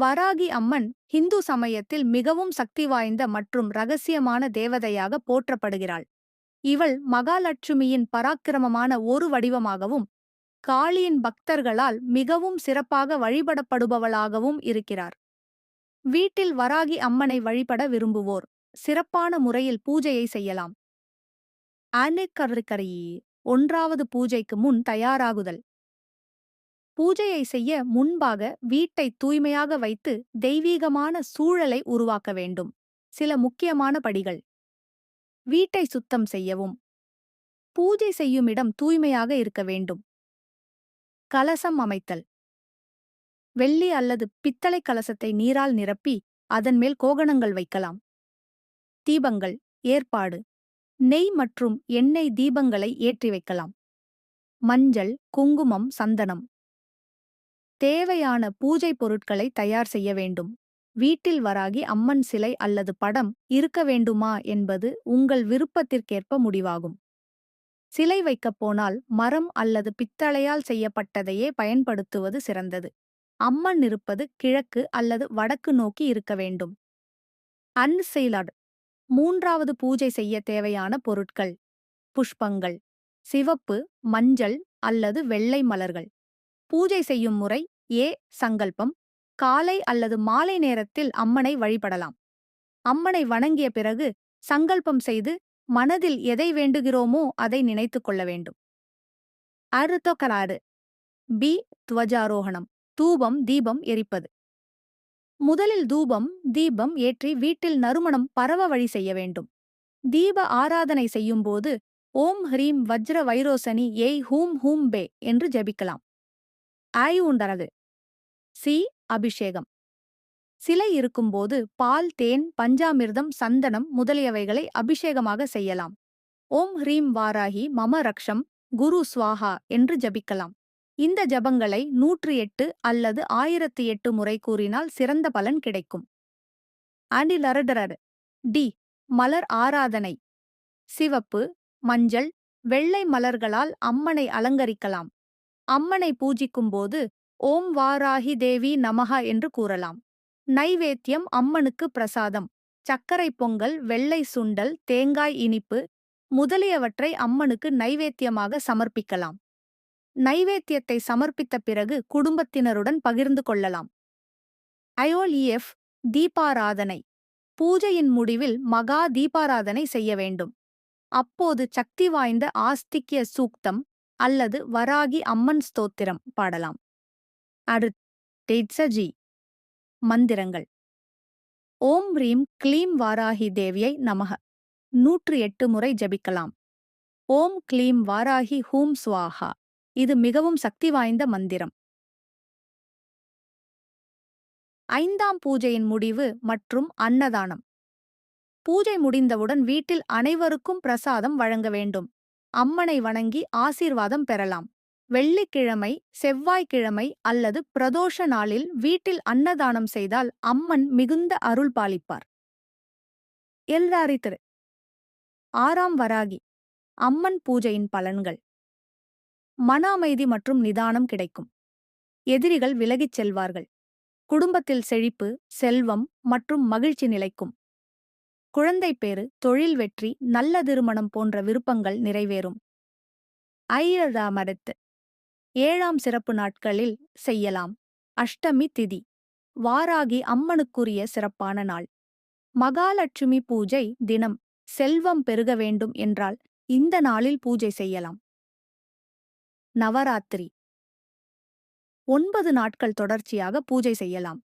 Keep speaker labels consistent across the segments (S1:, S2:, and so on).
S1: வராகி அம்மன் ஹிந்து சமயத்தில் மிகவும் சக்தி வாய்ந்த மற்றும் ரகசியமான தேவதையாக போற்றப்படுகிறாள். இவள் மகாலட்சுமியின் பராக்கிரமமான ஒரு வடிவமாகவும் காளியின் பக்தர்களால் மிகவும் சிறப்பாக வழிபடப்படுபவளாகவும் இருக்கிறார். வீட்டில் வராகி அம்மனை வழிபட விரும்புவோர் சிறப்பான முறையில் பூஜையை செய்யலாம். ஆனைக்கருக்கரையே ஒன்றாவது பூஜைக்கு முன் தயாராகுதல். பூஜையை செய்ய முன்பாக வீட்டை தூய்மையாக வைத்து தெய்வீகமான சூழலை உருவாக்க வேண்டும். சில முக்கியமான படிகள். வீட்டை சுத்தம் செய்யவும். பூஜை செய்யும் இடம் தூய்மையாக இருக்க வேண்டும். கலசம் அமைத்தல். வெள்ளி அல்லது பித்தளை கலசத்தை நீரால் நிரப்பி அதன் மேல் கோகணங்கள் வைக்கலாம். தீபங்கள் ஏற்பாடு. நெய் மற்றும் எண்ணெய் தீபங்களை ஏற்றி வைக்கலாம். மஞ்சள் குங்குமம் சந்தனம். தேவையான பூஜை பொருட்களை தயார் செய்ய வேண்டும். வீட்டில் வராகி அம்மன் சிலை அல்லது படம் இருக்க வேண்டுமா என்பது உங்கள் விருப்பத்திற்கேற்ப முடிவாகும். சிலை வைக்கப் போனால் மரம் அல்லது பித்தளையால் செய்யப்பட்டதையே பயன்படுத்துவது சிறந்தது. அம்மன் இருப்பது கிழக்கு அல்லது வடக்கு நோக்கி இருக்க வேண்டும். அன்செய்லட் மூன்றாவது பூஜை செய்ய தேவையான பொருட்கள். புஷ்பங்கள். சிவப்பு மஞ்சள் அல்லது வெள்ளை மலர்கள். பூஜை செய்யும் முறை ஏ சங்கல்பம். காலை அல்லது மாலை நேரத்தில் அம்மனை வழிபடலாம். அம்மனை வணங்கிய பிறகு சங்கல்பம் செய்து மனதில் எதை வேண்டுகிறோமோ அதை நினைத்துக் கொள்ள வேண்டும். அருத்தொக்கராறு பி துவஜாரோகணம். தூபம் தீபம் எரிப்பது. முதலில் தூபம் தீபம் ஏற்றி வீட்டில் நறுமணம் பரவ வழி செய்ய வேண்டும். தீப ஆராதனை செய்யும்போது ஓம் ஹ்ரீம் வஜ்ர வைரோசனி ஏய் ஹூம் ஹூம் பே என்று ஜபிக்கலாம். ஆய் உண்டரது சி. அபிஷேகம். சிலை இருக்கும்போது பால் தேன் பஞ்சாமிர்தம் சந்தனம் முதலியவைகளை அபிஷேகமாக செய்யலாம். ஓம் ஹ்ரீம் வாராகி மம ரக்ஷம் குரு ஸ்வாஹா என்று ஜபிக்கலாம். இந்த ஜபங்களை நூற்று எட்டு அல்லது ஆயிரத்து எட்டு முறை கூறினால் சிறந்த பலன் கிடைக்கும். ஆண்டிலரடரர் டி. மலர் ஆராதனை. சிவப்பு மஞ்சள் வெள்ளை மலர்களால் அம்மனை அலங்கரிக்கலாம். அம்மனை பூஜிக்கும்போது ஓம் வாராகி தேவி நமஹ என்று கூறலாம். நைவேத்தியம் அம்மனுக்கு பிரசாதம். சர்க்கரை பொங்கல் வெள்ளை சுண்டல் தேங்காய் இனிப்பு முதலியவற்றை அம்மனுக்கு நைவேத்தியமாக சமர்ப்பிக்கலாம். நைவேத்தியத்தை சமர்ப்பித்த பிறகு குடும்பத்தினருடன் பகிர்ந்து கொள்ளலாம். அயோலிஎஃப் தீபாராதனை. பூஜையின் முடிவில் மகா தீபாராதனை செய்ய வேண்டும். அப்போது சக்தி வாய்ந்த ஆஸ்திக்ய சூக்தம் அல்லது வராகி அம்மன் ஸ்தோத்திரம் பாடலாம். அடுத்தெட்சஜி மந்திரங்கள். ஓம் ரீம் க்ளீம் வாராகி தேவியை நமக. நூற்று எட்டு முறை ஜபிக்கலாம். ஓம் க்ளீம் வாராகி ஹூம் ஸ்வாஹா இது மிகவும் சக்தி வாய்ந்த மந்திரம். ஐந்தாம் பூஜையின் முடிவு மற்றும் அன்னதானம். பூஜை முடிந்தவுடன் வீட்டில் அனைவருக்கும் பிரசாதம் வழங்க வேண்டும். அம்மனை வணங்கி ஆசீர்வாதம் பெறலாம். வெள்ளிக்கிழமை செவ்வாய்க்கிழமை அல்லது பிரதோஷ நாளில் வீட்டில் அன்னதானம் செய்தால் அம்மன் மிகுந்த அருள் பாலிப்பார். எல்ராரி திரு. ஆறாம் வராகி. அம்மன் பூஜையின் பலன்கள். மன அமைதி மற்றும் நிதானம் கிடைக்கும். எதிரிகள் விலகிச் செல்வார்கள். குடும்பத்தில் செழிப்பு செல்வம் மற்றும் மகிழ்ச்சி நிலைக்கும். குழந்தை பேறு தொழில் வெற்றி நல்ல திருமணம் போன்ற விருப்பங்கள் நிறைவேறும். ஐரதாமரத்து ஏழாம் சிறப்பு நாட்களில் செய்யலாம். அஷ்டமி திதி வாராகி அம்மனுக்குரிய சிறப்பான நாள். மகாலட்சுமி பூஜை தினம் செல்வம் பெருக வேண்டும் என்றால் இந்த நாளில் பூஜை செய்யலாம். நவராத்திரி ஒன்பது நாட்கள் தொடர்ச்சியாக பூஜை செய்யலாம்.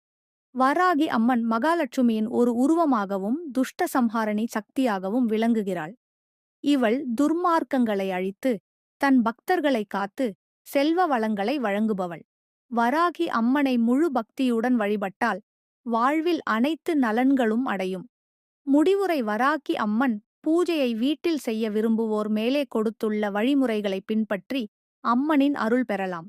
S1: வராகி அம்மன் மகாலட்சுமியின் ஒரு உருவமாகவும் துஷ்ட சம்ஹாரணி சக்தியாகவும் விளங்குகிறாள். இவள் துர்மார்க்கங்களை அழித்து தன் பக்தர்களை காத்து செல்வ வளங்களை வழங்குபவள். வராகி அம்மனை முழு பக்தியுடன் வழிபட்டால் வாழ்வில் அனைத்து நலன்களும் அடையும். முடிவுரை வராகி அம்மன் பூஜையை வீட்டில் செய்ய விரும்புவோர் மேலே கொடுத்துள்ள வழிமுறைகளை பின்பற்றி அம்மனின் அருள் பெறலாம்.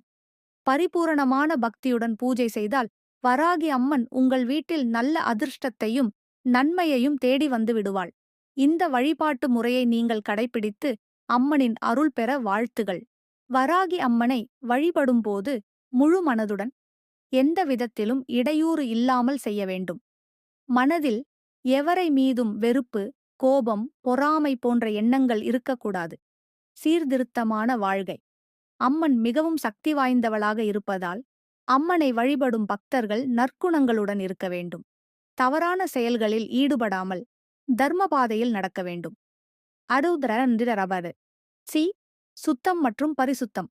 S1: பரிபூரணமான பக்தியுடன் பூஜை செய்தால் வராகி அம்மன் உங்கள் வீட்டில் நல்ல அதிர்ஷ்டத்தையும் நன்மையையும் தேடி வந்து விடுவாள். இந்த வழிபாட்டு முறையை நீங்கள் கடைபிடித்து அம்மனின் அருள் பெற வாழ்த்துகள். வராகி அம்மனை வழிபடும்போது முழு மனதுடன் எந்த விதத்திலும் இடையூறு இல்லாமல் செய்ய வேண்டும். மனதில் எவரை மீதும் வெறுப்பு கோபம் பொறாமை போன்ற எண்ணங்கள் இருக்கக்கூடாது. சீர்திருத்தமான வாழ்கை அம்மன் மிகவும் சக்தி வாய்ந்தவளாக இருப்பதால் அம்மனை வழிபடும் பக்தர்கள் நற்குணங்களுடன் இருக்க வேண்டும். தவறான செயல்களில் ஈடுபடாமல் தர்மபாதையில் நடக்க வேண்டும். அடுதரபரு சி. சுத்தம் மற்றும் பரிசுத்தம்.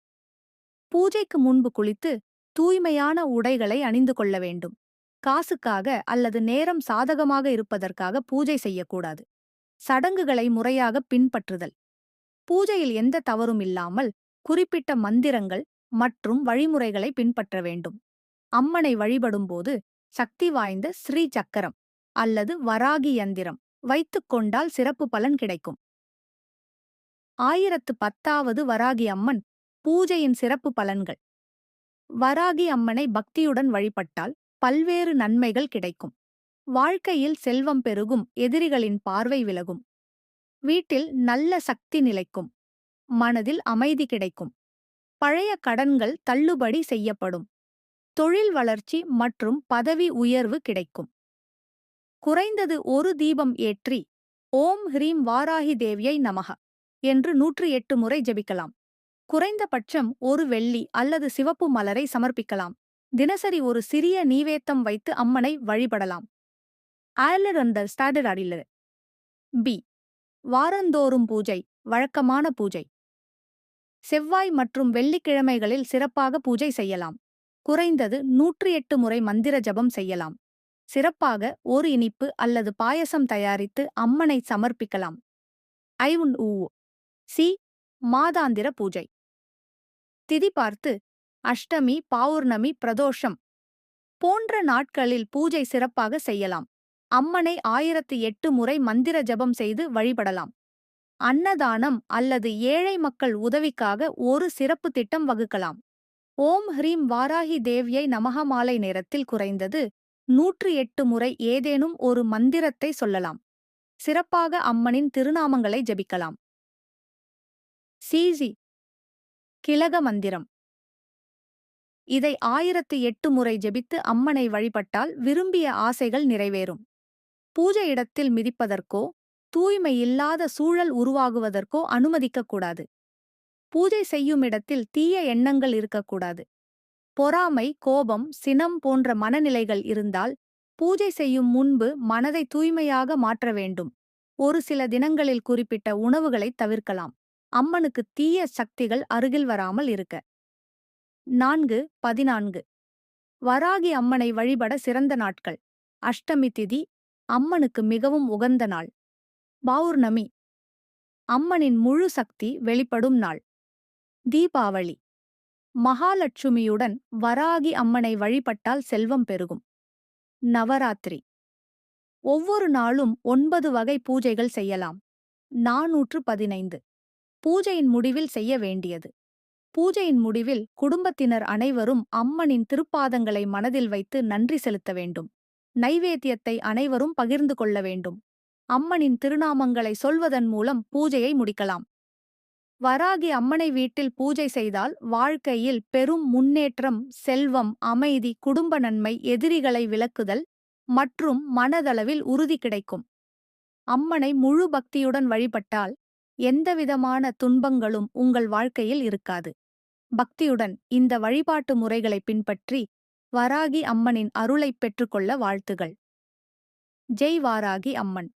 S1: பூஜைக்கு முன்பு குளித்து தூய்மையான உடைகளை அணிந்து கொள்ள வேண்டும். காசுக்காக அல்லது நேரம் சாதகமாக இருப்பதற்காக பூஜை செய்யக்கூடாது. சடங்குகளை முறையாக பின்பற்றுதல். பூஜையில் எந்த தவறும் இல்லாமல் குறிப்பிட்ட மந்திரங்கள் மற்றும் வழிமுறைகளை பின்பற்ற வேண்டும். அம்மனை வழிபடும்போது சக்தி வாய்ந்த ஸ்ரீ சக்கரம் அல்லது வராகி யந்திரம் வைத்துக் கொண்டால் சிறப்பு பலன் கிடைக்கும். ஆயிரத்து பத்தாவது வராகி அம்மன் பூஜையின் சிறப்பு பலன்கள். வராகி அம்மனை பக்தியுடன் வழிபட்டால் பல்வேறு நன்மைகள் கிடைக்கும். வாழ்க்கையில் செல்வம் பெருகும் எதிரிகளின் பார்வை விலகும். வீட்டில் நல்ல சக்தி நிலைக்கும். மனதில் அமைதி கிடைக்கும். பழைய கடன்கள் தள்ளுபடி செய்யப்படும். தொழில் வளர்ச்சி மற்றும் பதவி உயர்வு கிடைக்கும். குறைந்தது ஒரு தீபம் ஏற்றி ஓம் ஹ்ரீம் வாராகி தேவியை நமக என்று நூற்று எட்டு முறை ஜெபிக்கலாம். குறைந்தபட்சம் ஒரு வெள்ளி அல்லது சிவப்பு மலரை சமர்ப்பிக்கலாம். தினசரி ஒரு சிறிய நீவேத்தம் வைத்து அம்மனை வழிபடலாம். ஆயலரந்த ஸ்டாடர் அடிலர். பி. வாரந்தோறும் பூஜை வழக்கமான பூஜை. செவ்வாய் மற்றும் வெள்ளிக்கிழமைகளில் சிறப்பாக பூஜை செய்யலாம். குறைந்தது நூற்றி எட்டு முறை மந்திர ஜபம் செய்யலாம். சிறப்பாக ஒரு இனிப்பு அல்லது பாயசம் தயாரித்து அம்மனை சமர்ப்பிக்கலாம். ஐவுன் ஊ. சி. மாதாந்திர பூஜை. திதி பார்த்து அஷ்டமி பௌர்ணமி பிரதோஷம் போன்ற நாட்களில் பூஜை சிறப்பாக செய்யலாம். அம்மனை ஆயிரத்து எட்டு முறை மந்திர ஜபம் செய்து வழிபடலாம். அன்னதானம் அல்லது ஏழை மக்கள் உதவிக்காக ஒரு சிறப்பு திட்டம் வகுக்கலாம். ஓம் ஹ்ரீம் வாராகி தேவியை நமக மாலை நேரத்தில் குறைந்தது நூற்று எட்டு முறை ஏதேனும் ஒரு மந்திரத்தை சொல்லலாம். சிறப்பாக அம்மனின் திருநாமங்களை ஜபிக்கலாம். சீசி. கிழக மந்திரம். இதை ஆயிரத்து எட்டு முறை ஜெபித்து அம்மனை வழிபட்டால் விரும்பிய ஆசைகள் நிறைவேறும். பூஜை இடத்தில் மிதிப்பதற்கோ தூய்மை இல்லாத சூழல் உருவாகுவதற்கோ அனுமதிக்கக்கூடாது. பூஜை செய்யும் இடத்தில் தீய எண்ணங்கள் இருக்கக்கூடாது. பொறாமை கோபம் சினம் போன்ற மனநிலைகள் இருந்தால் பூஜை செய்யும் முன்பு மனதை தூய்மையாக மாற்ற வேண்டும். ஒரு சில தினங்களில் குறிப்பிட்ட உணவுகளை தவிர்க்கலாம். அம்மனுக்கு தீய சக்திகள் அருகில் வராமல் இருக்க. நான்கு பதினான்கு. வராகி அம்மனை வழிபட சிறந்த நாட்கள். அஷ்டமி திதி அம்மனுக்கு மிகவும் உகந்த நாள். பௌர்ணமி. அம்மனின் முழு சக்தி வெளிப்படும் நாள். தீபாவளி. மகாலட்சுமியுடன் வராகி அம்மனை வழிபட்டால் செல்வம் பெருகும். நவராத்திரி. ஒவ்வொரு நாளும் ஒன்பது வகை பூஜைகள் செய்யலாம். நாநூற்று பதினைந்து பூஜையின் முடிவில் செய்ய வேண்டியது. பூஜையின் முடிவில் குடும்பத்தினர் அனைவரும் அம்மனின் திருப்பாதங்களை மனதில் வைத்து நன்றி செலுத்த வேண்டும். நைவேத்தியத்தை அனைவரும் பகிர்ந்து கொள்ள வேண்டும். அம்மனின் திருநாமங்களை சொல்வதன் மூலம் பூஜையை முடிக்கலாம். வராகி அம்மனை வீட்டில் பூஜை செய்தால் வாழ்க்கையில் பெரும் முன்னேற்றம் செல்வம் அமைதி குடும்ப நன்மை எதிரிகளை விலக்குதல் மற்றும் மனதளவில் உறுதி கிடைக்கும். அம்மனை முழு பக்தியுடன் வழிபட்டால் எந்தவிதமான துன்பங்களும் உங்கள் வாழ்க்கையில் இருக்காது. பக்தியுடன் இந்த வழிபாட்டு முறைகளை பின்பற்றி வராகி அம்மனின் அருளைப் பெற்றுக்கொள்ள வாழ்த்துகள். ஜெய் வாராகி அம்மன்.